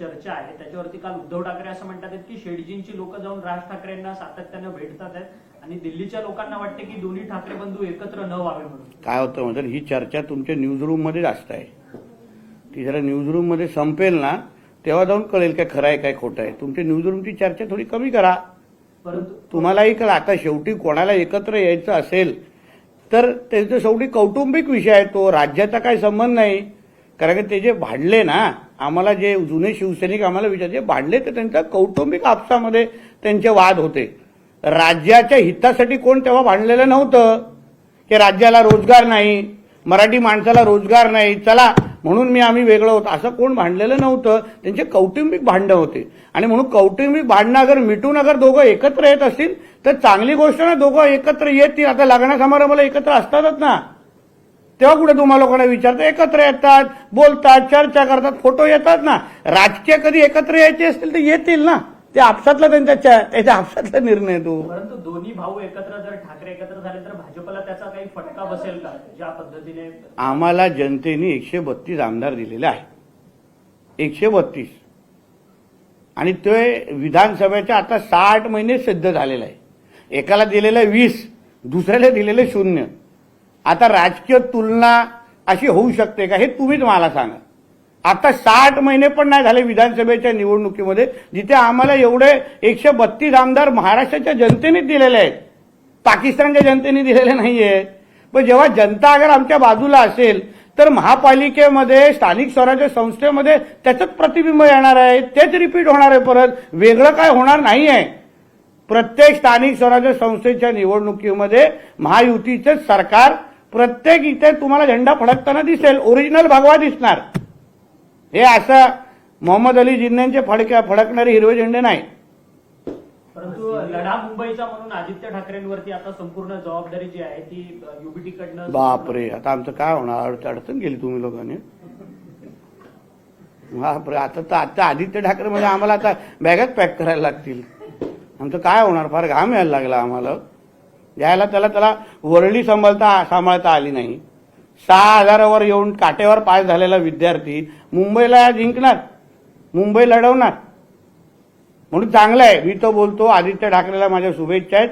चर्चा आहे. त्याच्यावरती काल उद्धव ठाकरे असं म्हणतात की शेडजींची लोक जाऊन राज ठाकरेंना सातत्यानं भेटतात आहेत. आणि दिल्लीच्या लोकांना वाटते की दोन्ही ठाकरे बंधू एकत्र न व्हावे म्हणून. काय होतं म्हणजे ही चर्चा तुमच्या न्यूज रूममध्ये जास्त आहे. ती जरा न्यूज रूममध्ये संपेल ना तेव्हा जाऊन कळेल काय खरं आहे काय खोटं आहे. तुमच्या न्यूज रूमची चर्चा थोडी कमी करा. परंतु तुम्हालाही कळा आता शेवटी कोणाला एकत्र यायचं असेल तर त्यांचं शेवटी कौटुंबिक विषय आहे तो. राज्याचा काही संबंध नाही. कारण की ते जे भांडले ना आम्हाला जे जुने शिवसैनिक आम्हाला विचार जे भांडले तर त्यांच्या कौटुंबिक आपसामध्ये त्यांचे वाद होते. राज्याच्या हितासाठी कोण तेव्हा भांडलेलं नव्हतं? की राज्याला रोजगार नाही मराठी माणसाला रोजगार नाही चला म्हणून मी आम्ही वेगळं होतो. असं कोण भांडलेलं नव्हतं? त्यांचे कौटुंबिक भांडणं होते. आणि म्हणून कौटुंबिक भांडणं अगर मिटून अगर दोघं एकत्र येत असतील तर चांगली गोष्ट ना दोघं एकत्र येतील. आता लग्न समारंभाला एकत्र असतातच ना. तेव्हा कुठे तुम्हाला लोकांना विचारतं एकत्र येतात बोलतात चर्चा करतात फोटो येतात ना. राजकीय कधी एकत्र यायचे असतील तर येतील ना. ते आपसातला त्यांच्या च्या- त्याच्या आपसातला निर्णय तो. परंतु दोन्ही भाऊ एकत्र जर ठाकरे एकत्र झाले तर भाजपला त्याचा काही फटका बसेल का? ज्या पद्धतीने आम्हाला जनतेने एकशे बत्तीस आमदार दिलेले आहे एकशे बत्तीस. आणि ते विधानसभेच्या आता साठ महिने सिद्ध झालेलं आहे. एकाला दिलेलं वीस दुसऱ्याला दिलेलं शून्य. आता राजकीय तुलना अशी होऊ शकते का? हे तुम्हीच मला सांगा. आता साठ महिने पण नाही झाले विधानसभेच्या निवडणुकीमध्ये जिथे आम्हाला एवढे एकशे बत्तीस आमदार महाराष्ट्राच्या जनतेने दिलेले आहेत. पाकिस्तानच्या जनतेने दिलेले नाहीये. पण जेव्हा जनता अगर आमच्या बाजूला असेल तर महापालिकेमध्ये स्थानिक स्वराज्य संस्थेमध्ये त्याचंच प्रतिबिंब येणार आहे. तेच रिपीट होणार आहे परत. वेगळं काय होणार नाही आहे प्रत्येक स्थानिक स्वराज्य संस्थेच्या निवडणुकीमध्ये महायुतीचे सरकार प्रत्येक इथे तुम्हाला झेंडा फडकताना दिसेल ओरिजिनल भगवा दिसणार. हे असं मोहम्मद अली जिन्नांचे फडक्या फडकणारे हिरवे झेंडे नाही. परंतु लढा मुंबईचा म्हणून आदित्य ठाकरेंवरती आता संपूर्ण जबाबदारी जी आहे ती युबीटी कडनं बापरे आता आमचं काय होणार? अडचण अडचण गेली तुम्ही लोकांनी. बापरे आता तर आता आदित्य ठाकरे म्हणजे आम्हाला आता बॅगच पॅक करायला लागतील. आमचं काय होणार? फार घाम यायला लागला आम्हाला. ज्याला त्याला त्याला वरळी सांभाळता सांभाळता आली नाही. सहा हजारावर येऊन काटेवर पास झालेला विद्यार्थी मुंबईला जिंकणार. मुंबई लढवणार. म्हणून चांगलं आहे. मी तो बोलतो आदित्य ठाकरेला माझ्या शुभेच्छा आहेत.